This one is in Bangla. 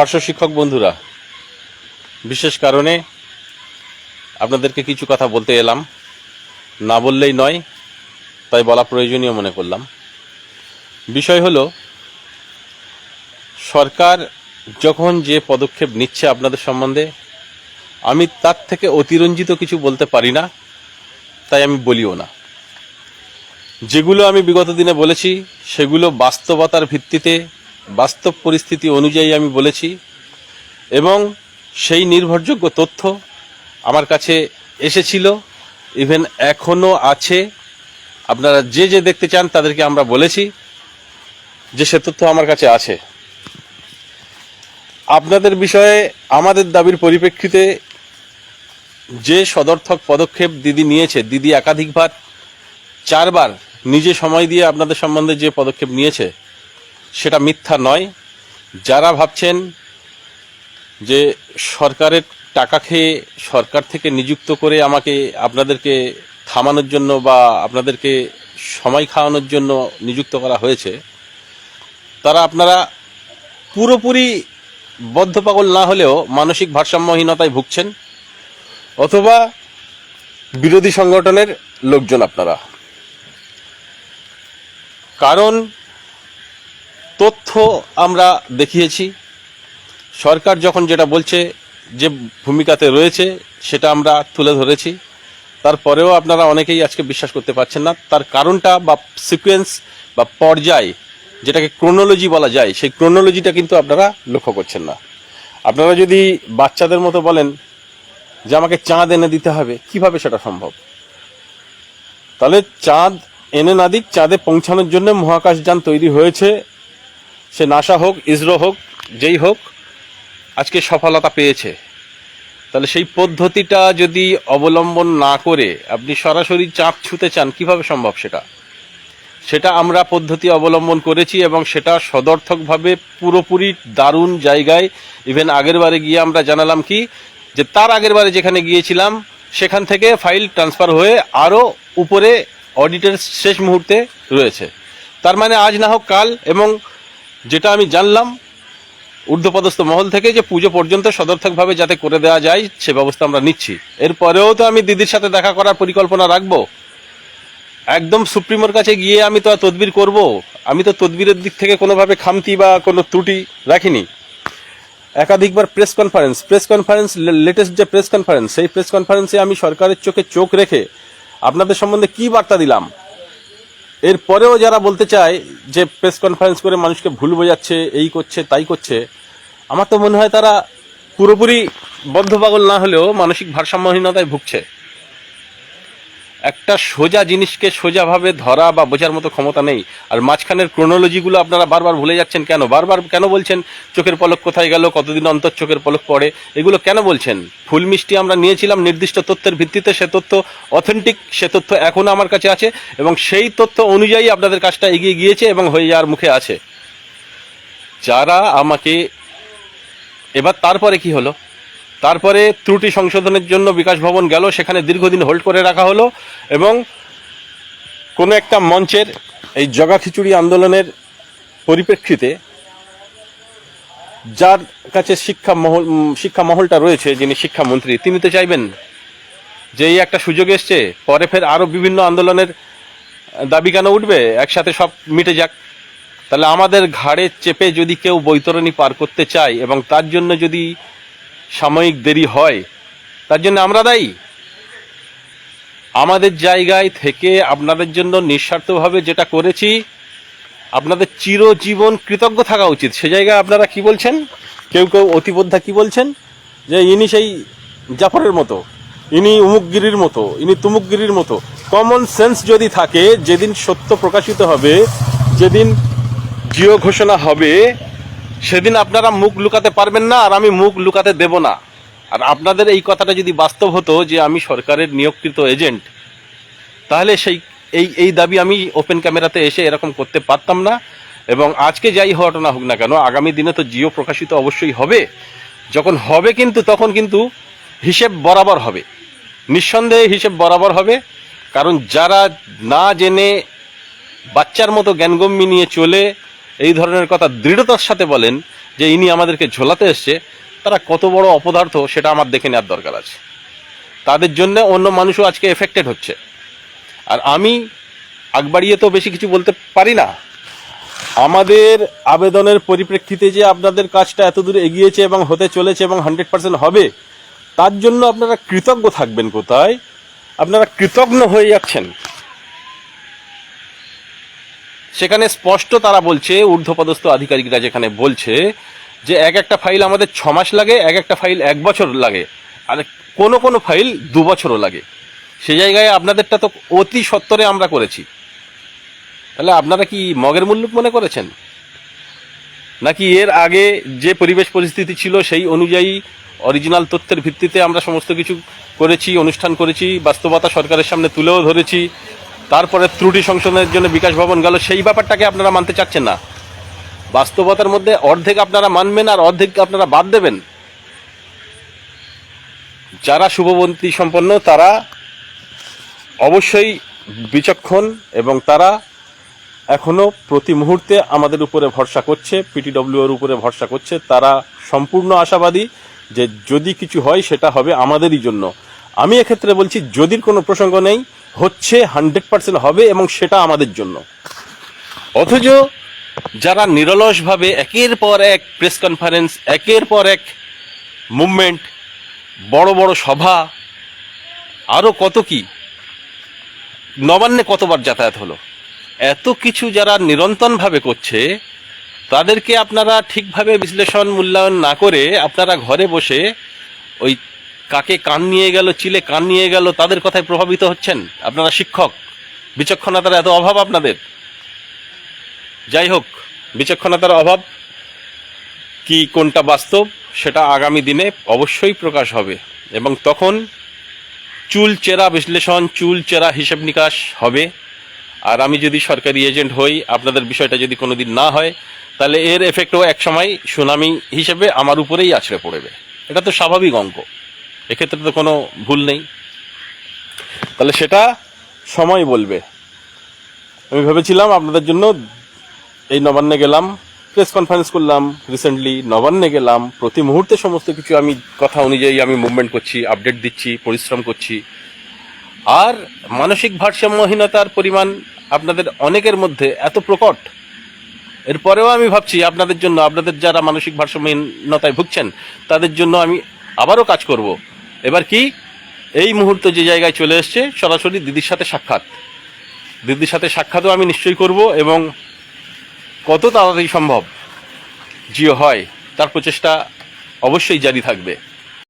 পার্শ্ব শিক্ষক বন্ধুরা, বিশেষ কারণে আপনাদেরকে কিছু কথা বলতে এলাম। না বললেই নয়, তাই বলা প্রয়োজনীয় মনে করলাম। বিষয় হলো, সরকার যখন যে পদক্ষেপ নিচ্ছে আপনাদের সম্বন্ধে, আমি তার থেকে অতিরঞ্জিত কিছু বলতে পারি না, তাই আমি বলিও না। যেগুলো আমি বিগত দিনে বলেছি, সেগুলো বাস্তবতার ভিত্তিতে বাস্তব পরিস্থিতি অনুযায়ী আমি বলেছি এবং সেই নির্ভরযোগ্য তথ্য আমার কাছে এসেছিল ইভেন এখনও আছে। আপনারা যে যে দেখতে চান তাদেরকে আমরা বলেছি যে সে তথ্য আমার কাছে আছে। আপনাদের বিষয়ে আমাদের দাবির পরিপ্রেক্ষিতে যে সদর্থক পদক্ষেপ দিদি নিয়েছে, দিদি একাধিকবার, চারবার নিজে সময় দিয়ে আপনাদের সম্বন্ধে যে পদক্ষেপ নিয়েছে সেটা মিথ্যা নয়। যারা ভাবছেন যে সরকারের টাকা খেয়ে সরকার থেকে নিযুক্ত করে আমাকে আপনাদেরকে থামানোর জন্য বা আপনাদেরকে সময় খাওয়ানোর জন্য নিযুক্ত করা হয়েছে, তারা আপনারা পুরোপুরি বদ্ধপাগল না হলেও মানসিক ভারসাম্যহীনতায় ভুগছেন অথবা বিরোধী সংগঠনের লোকজন আপনারা। কারণ তথ্য আমরা দেখিয়েছি। সরকার যখন যেটা বলছে যে ভূমিকাতে রয়েছে, সেটা আমরা তুলে ধরেছি। তারপরেও আপনারা অনেকেই আজকে বিশ্বাস করতে পারছেন না। তার কারণটা বা সিকোয়েন্স বা পর্যায় যেটাকে ক্রোনোলজি বলা যায়, সেই ক্রোনোলজিটা কিন্তু আপনারা লক্ষ্য করছেন না। আপনারা যদি বাচ্চাদের মতো বলেন যে আমাকে চাঁদ এনে দিতে হবে, কীভাবে সেটা সম্ভব? তাহলে চাঁদ এনে না দিক, চাঁদে পৌঁছানোর জন্য মহাকাশযান তৈরি হয়েছে সে নাসা হোক, ইসরো হোক, যেই হোক, আজকে সফলতা পেয়েছে। তাহলে সেই পদ্ধতিটা যদি অবলম্বন না করে আপনি সরাসরি চাঁদ ছুতে চান, কীভাবে সম্ভব সেটা? সেটা আমরা পদ্ধতি অবলম্বন করেছি এবং সেটা সদর্থকভাবে পুরোপুরি দারুণ জায়গায় ইভেন আগের বারে গিয়ে আমরা জানালাম কি, যে তার আগের বারে যেখানে গিয়েছিলাম, সেখান থেকে ফাইল ট্রান্সফার হয়ে আরও উপরে অডিটের শেষ মুহূর্তে রয়েছে। তার মানে আজ না হোক কাল এবং যেটা আমি জানলাম ঊর্ধ্বপদস্থ মহল থেকে যে পুজো পর্যন্ত সদর্থকভাবে যাতে করে দেওয়া যায়, সে ব্যবস্থা আমরা নিচ্ছি। এরপরেও তো আমি দিদির সাথে দেখা করার পরিকল্পনা রাখব। একদম সুপ্রিমোর কাছে গিয়ে আমি তো আর তদবির করব। আমি তো তদবিরের দিক থেকে কোনোভাবে খামতি বা কোনো ত্রুটি রাখিনি। একাধিকবার press conference press conference latest যে প্রেস কনফারেন্স, সেই প্রেস কনফারেন্সে আমি সরকারের চোখে চোখ রেখে আপনাদের সম্বন্ধে কি বার্তা দিলাম? এরপরেও যারা বলতে চায় যে প্রেস কনফারেন্স করে মানুষকে ভুল বোঝাচ্ছে, এই করছে, তাই করছে, আমার তো মনে হয় তারা পুরোপুরি বদ্ধ পাগল না হলেও মানসিক ভারসাম্যহীনতায় ভুগছে। একটা সোজা জিনিসকে সোজাভাবে ধরা বা বোঝার মতো ক্ষমতা নেই। আর মাঝখানের ক্রোনোলজিগুলো আপনারা বারবার ভুলে যাচ্ছেন কেন? বারবার কেন বলছেন চোখের পলক কোথায় গেল, কতদিন অন্তর চোখের পলক পড়ে? এগুলো কেন বলছেন? ফুল মিষ্টি আমরা নিয়েছিলাম, নির্দিষ্ট তথ্যের ভিত্তিতে সে তথ্য অথেন্টিক সে তথ্য এখনও আমার কাছে আছে এবং সেই তথ্য অনুযায়ী আপনাদের কাজটা এগিয়ে গিয়েছে এবং হয়ে যাওয়ার মুখে আছে। যারা আমাকে, এবার তারপরে কি হলো? তারপরে ত্রুটি সংশোধনের জন্য বিকাশ ভবন গেল, সেখানে দীর্ঘদিন হোল্ড করে রাখা হলো এবং কোনো একটা মঞ্চের এই জগা খিচুড়ি আন্দোলনের পরিপ্রেক্ষিতে যার কাছে শিক্ষা মহল শিক্ষা মহলটা রয়েছে, যিনি শিক্ষামন্ত্রী, তিনি তো চাইবেন যে এই একটা সুযোগ এসছে, পরে ফের আরও বিভিন্ন আন্দোলনের দাবি কেন উঠবে, একসাথে সব মিটে যাক। তাহলে আমাদের ঘাড়ে চেপে যদি কেউ বৈতরণী পার করতে চায় এবং তার জন্য যদি সাময়িক দেরি হয়, তার জন্য আমরা দায়ী। আমাদের জায়গায় থেকে আপনাদের জন্য নিঃস্বার্থভাবে যেটা করেছি, আপনাদের চিরজীবন কৃতজ্ঞ থাকা উচিত। সে জায়গায় আপনারা কি বলছেন? কেউ কেউ অতিবোদ্ধা কি বলছেন? যে ইনি সেই জাফরের মতো, ইনি উমুকগিরির মতো, ইনি তুমুকগিরির মতো। কমন সেন্স যদি থাকে, যেদিন সত্য প্রকাশিত হবে, যেদিন জিও ঘোষণা হবে সেদিন আপনারা মুখ লুকাতে পারবেন না আর আমি মুখ লুকাতে দেব না। আর আপনাদের এই কথাটা যদি বাস্তব হতো যে আমি সরকারের নিয়োগকৃত এজেন্ট, তাহলে সেই, এই এই দাবি আমি ওপেন ক্যামেরাতে এসে এরকম করতে পারতাম না। এবং আজকে যাই ঘটনা হোক না কেন, আগামী দিনে তো জিও প্রকাশিত অবশ্যই হবে। যখন হবে কিন্তু, তখন কিন্তু হিসেব বরাবর হবে। নিঃসন্দেহে হিসেব বরাবর হবে। কারণ যারা না জেনে বাচ্চার মতো জ্ঞানগম্যি নিয়ে চলে এই ধরনের কথা দৃঢ়তার সাথে বলেন যে ইনি আমাদেরকে ঝোলাতে এসছে, তারা কত বড় অপদার্থ সেটা আমার দেখে নেওয়ার দরকার আছে। তাদের জন্য অন্য মানুষও আজকে এফেক্টেড হচ্ছে। আর আমি আগ বাড়িয়ে তো বেশি কিছু বলতে পারি না। আমাদের আবেদনের পরিপ্রেক্ষিতে যে আপনাদের কাজটা এত দূর এগিয়েছে এবং হতে চলেছে এবং হান্ড্রেড পার্সেন্ট হবে, তার জন্য আপনারা কৃতজ্ঞ থাকবেন কোথায়? আপনারা কৃতজ্ঞ হয়ে যাচ্ছেন। সেখানে স্পষ্ট তারা বলছে, ঊর্ধ্বপদস্থ আধিকারিকরা যেখানে বলছে যে এক একটা ফাইল আমাদের ছ মাস লাগে, এক একটা ফাইল এক বছর লাগে, আর কোনো কোনো ফাইল দু বছরও লাগে। সে জায়গায় আপনাদেরটা তো অতি সত্তরে আমরা করেছি। তাহলে আপনারা কি মগের মুল্লুক মনে করেছেন? নাকি এর আগে যে পরিবেশ পরিস্থিতি ছিল সেই অনুযায়ী অরিজিনাল তথ্যের ভিত্তিতে আমরা সমস্ত কিছু করেছি, অনুষ্ঠান করেছি, বাস্তবতা সরকারের সামনে তুলেও ধরেছি তারপরে ত্রুটি সংশোধনের জন্য বিকাশ ভবন গেল। সেই ব্যাপারটাকে আপনারা মানতে চাচ্ছেন না। বাস্তবতার মধ্যে অর্ধেক আপনারা মানবেন আর অর্ধেক আপনারা বাদ দেবেন। যারা শুভবন্তী সম্পন্ন, তারা অবশ্যই বিচক্ষণ এবং তারা এখনও প্রতি মুহূর্তে আমাদের উপরে ভরসা করছে পিটিডব্লিউ এর উপরে ভরসা করছে। তারা সম্পূর্ণ আশাবাদী যে যদি কিছু হয়, সেটা হবে আমাদেরই জন্য। আমি এক্ষেত্রে বলছি, যদির কোনো প্রসঙ্গ নেই হচ্ছে হান্ড্রেড পার্সেন্ট হবে এবং সেটা আমাদের জন্য। অথচ যারা নিরলসভাবে একের পর এক প্রেস কনফারেন্স, একের পর এক মুভমেন্ট, বড় বড় সভা আরও কত কি? নবান্নে কতবার যাতায়াত হলো? এত কিছু যারা নিরন্তরভাবে করছে, তাদেরকে আপনারা ঠিকভাবে বিশ্লেষণ, মূল্যায়ন না করে আপনারা ঘরে বসে ওই কাকে কান নিয়ে গেল, চিলে কান নিয়ে গেল, তাদের কথায় প্রভাবিত হচ্ছেন আপনারা শিক্ষক। বিচক্ষণতার এত অভাব আপনাদের? যাই হোক, বিচক্ষণতার অভাব কি কোনটা বাস্তব, সেটা আগামী দিনে অবশ্যই প্রকাশ হবে। এবং তখন চুল চেরা বিশ্লেষণ, চুল চেরা হিসেব নিকাশ হবে। আর আমি যদি সরকারি এজেন্ট হই, আপনাদের বিষয়টা যদি কোনো দিন না হয়, তাহলে এর এফেক্টও একসময় সুনামি হিসেবে আমার উপরেই আছড়ে পড়বে। এটা তো স্বাভাবিক অঙ্ক। এক্ষেত্রে তো কোনো ভুল নেই। তাহলে সেটা সময় বলবে। আমি ভেবেছিলাম আপনাদের জন্য এই নবান্নে গেলাম, প্রেস কনফারেন্স করলাম রিসেন্টলি নবান্নে গেলাম, প্রতি মুহূর্তে সমস্ত কিছু আমি, কথা অনুযায়ী আমি মুভমেন্ট করছি আপডেট দিচ্ছি, পরিশ্রম করছি। আর মানসিক ভারসাম্যহীনতার পরিমাণ আপনাদের অনেকের মধ্যে এত প্রকট, এরপরেও আমি ভাবছি আপনাদের জন্য, আপনাদের যারা মানসিক ভারসাম্যহীনতায় ভুগছেন, তাদের জন্য আমি আবারও কাজ করব। এবার কি? এই মুহূর্তে যে জায়গায় চলে এসছে, সরাসরি দিদির সাথে সাক্ষাৎ। দিদির সাথে সাক্ষাৎও আমি নিশ্চয়ই করব এবং কত তাড়াতাড়ি সম্ভব জিও হয়, তার প্রচেষ্টা অবশ্যই জারি থাকবে।